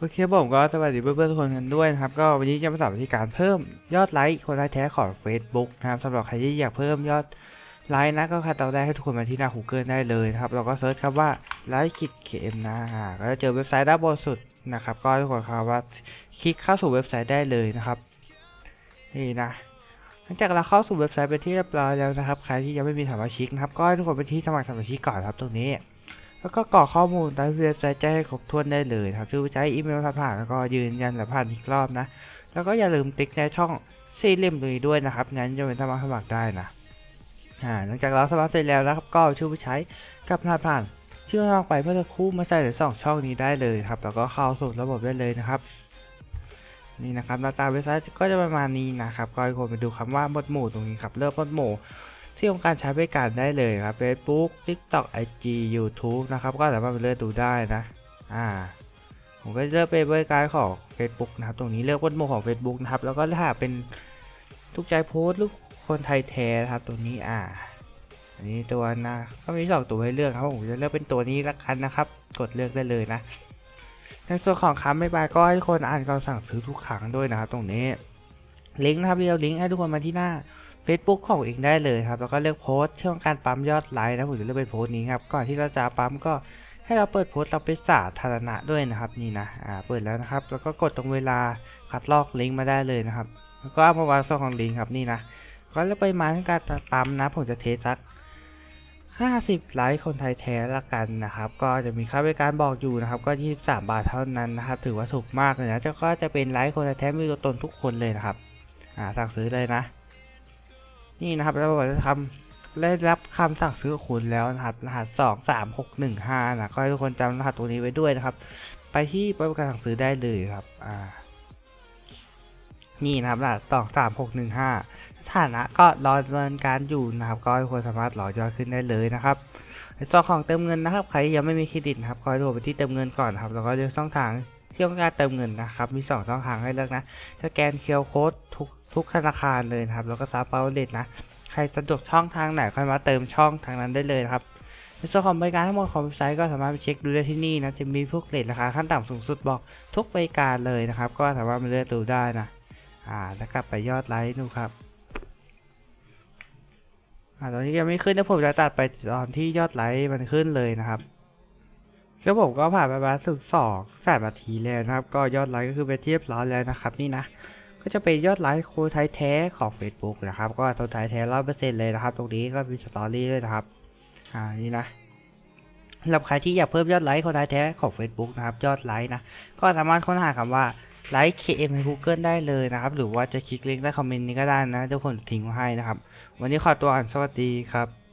โอเคผมก็สวัสดีเพื่อนๆทุกคนกันด้วยนะครับ ก็วันนี้จะมาสอนวิธีการเพิ่มยอดไลค์คนไลค์แท้ของ Facebook นะครับสำหรับใครที่อยากเพิ่มยอดไลค์นะก็คัดเอาได้ให้ทุกคนมาที่หน้า Google ได้เลยนะครับเราก็เซิร์ชคำว่าไลค์คิด KM นะอ่าก็จะเจอเว็บไซต์ด้านบนสุดนะครับ ก็ทุกคนครับว่าคลิกเข้าสู่เว็บไซต์ได้เลยนะครับนี่นะหลังจากเราเข้าสู่เว็บไซต์เป็นที่เรียบร้อยแล้วนะครับ ใครที่ยังไม่มีสมาชิกนะครับ ก็ให้ทุกคนไปที่สมัครสมาชิกก่อนครับตรงนี้ แล้วก็กรอกข้อมูลตามที่เว็บไซต์แจ้งให้ครบถ้วนได้เลยครับชื่อใช้อีเมลผ่านๆแล้วก็ยืนยันและผ่านอีกรอบนะ แล้วก็อย่าลืมติ๊กในช่องสี่เหลี่ยมตรงนี้ด้วยนะครับ งั้นจะเป็นสมัครสมัครได้นะหลังจากเราสมัครเสร็จแล้วนะครับ ก็ชื่อผู้ใช้กับรหัสผ่านชื่อลองไปเพื่อจะคู่มาใส่ในสองช่องนี้ได้เลยครับ แล้วก็เข้าสู่ระบบได้เลยนะครับ นี่นะครับหน้าตาเว็บไซต์ก็จะประมาณนี้นะครับก็ให้คนไปดูคำว่าหมวดหมู่ตรงนี้ครับเลือกหมวดหมู่ ที่ต้องการใช้บริการได้เลยครับ Facebook TikTok IG YouTube นะครับ ก็สามารถไปเลือกดูได้นะ อ่า ผมก็จะเลือกเป็นบริการของ Facebook นะครับ ตรงนี้เลือกวัดโมของ Facebook นะครับ แล้วก็ถ้าเป็นทุกใจโพสต์ลูกคนไทยแท้นะครับตรงนี้ อ่า อันนี้ตัวนะ ก็มีสองตัวให้เลือกครับ ผมจะเลือกเป็นตัวนี้ละกันนะครับ กดเลือกได้เลยนะ ในส่วนของคำไม่บายก็ให้ทุกคนอ่านคำสั่งซื้อทุกครั้งด้วยนะครับ ตรงนี้ ลิงก์นะครับเรียวลิงก์ให้ทุกคนมาที่หน้า Facebook ของเองได้เลยครับ แล้วก็เลือกโพสต์ช่องการปั๊มยอดไลค์นะผมจะเลือกเป็นโพสต์นี้ครับ ก่อนที่เราจะปั๊มก็ให้เราเปิดโพสต์เราเป็นสาธารณะด้วยนะครับนี่นะ อ่า เปิดแล้วนะครับ แล้วก็กดตรงเวลาคัดลอกลิงก์มาได้เลยนะครับ แล้วก็เอามาวางส่วนของลิงก์ครับนี่นะ ก็เลือกไปมาที่การปั๊มนะผมจะเทสสัก50 ไลค์คนไทยแท้ละกันนะครับ ก็จะมีค่าบริการบอกอยู่นะครับ ก็ 23 บาทเท่านั้นนะครับ ถือว่าถูกมากเลยนะแล้วก็จะเป็นไลค์คนไทยแท้มีตัวตนทุกคนเลยนะครับ อ่าสั่งซื้อเลยนะ นี่นะครับเราบอกจะทำได้รับคำสั่งซื้อคุณแล้วนะครับรหัสสองสามหกหนึ่งห้านะก็ให้ทุกคนจำรหัสตัวนี้ไว้ด้วยนะครับ ไปที่บริการสั่งซื้อได้เลยครับอ่านี่นะครับรหัสสองสามหกหนึ่งห้าสถานะก็รอดำเนินการอยู่นะครับ ก็ให้ทุกคนสามารถรอยอดขึ้นได้เลยนะครับในส่วนของเติมเงินนะครับใครยังไม่มีเครดิตนะครับก็ให้ทุกคนไปที่เติมเงินก่อนนครับแล้วก็เลือกช่องทาง ที่ต้องการเติมเงินนะครับมีสองช่องทางให้เลือกนะสแกนเคียร์โค้ดทุกทุกธนาคารเลยนะครับ แล้วก็ซับเปาเลตนะใครสะดวกช่องทางไหนค่อยมาเติมช่องทางนั้นได้เลยครับในส่วนของบริการทั้งหมดของเว็บไซต์ก็สามารถไปเช็คดูได้ที่นี่นะจะมีพวกเลทราคาขั้นต่ำสูงสุดบอกทุกบริการเลยนะครับ ก็สามารถมาเลือกดูได้นะอ่าแล้วกลับไปยอดไลค์ดูครับอ่าตอนนี้ยังไม่ขึ้นนะผมจะตัดไปตอนที่ยอดไลค์มันขึ้นเลยนะครับ แล้วผมก็ผ่านไปประมาณถึงสองสามนาทีแล้วนะครับ ก็ยอดไลค์ก็คือไปนที่เรียบร้อยแล้วนะครับ นี่นะ ก็จะเป็นยอดไลค์โค้ดไทยแท้ของ Facebook นะครับ ก็ตัวไทยแท้ร้อยเปอร์เซ็นต์เลยนะครับ ตรงนี้ก็มีสตอรี่ด้วยนะครับ อ่า นี่นะสำหรับใครที่อยากเพิ่มยอดไลค์โค้ดไทยแท้ของ Facebook นะครับ ยอดไลค์นะ ก็สามารถค้นหาคำว่าไลค์ KM ใน Google ได้เลยนะครับ หรือว่าจะคลิกลิงก์ใต้คอมเมนต์นี้ก็ได้นะเดี๋ยวผมทิ้งไว้ให้นะครับ วันนี้ขอตัวอ่านสวัสดีครับ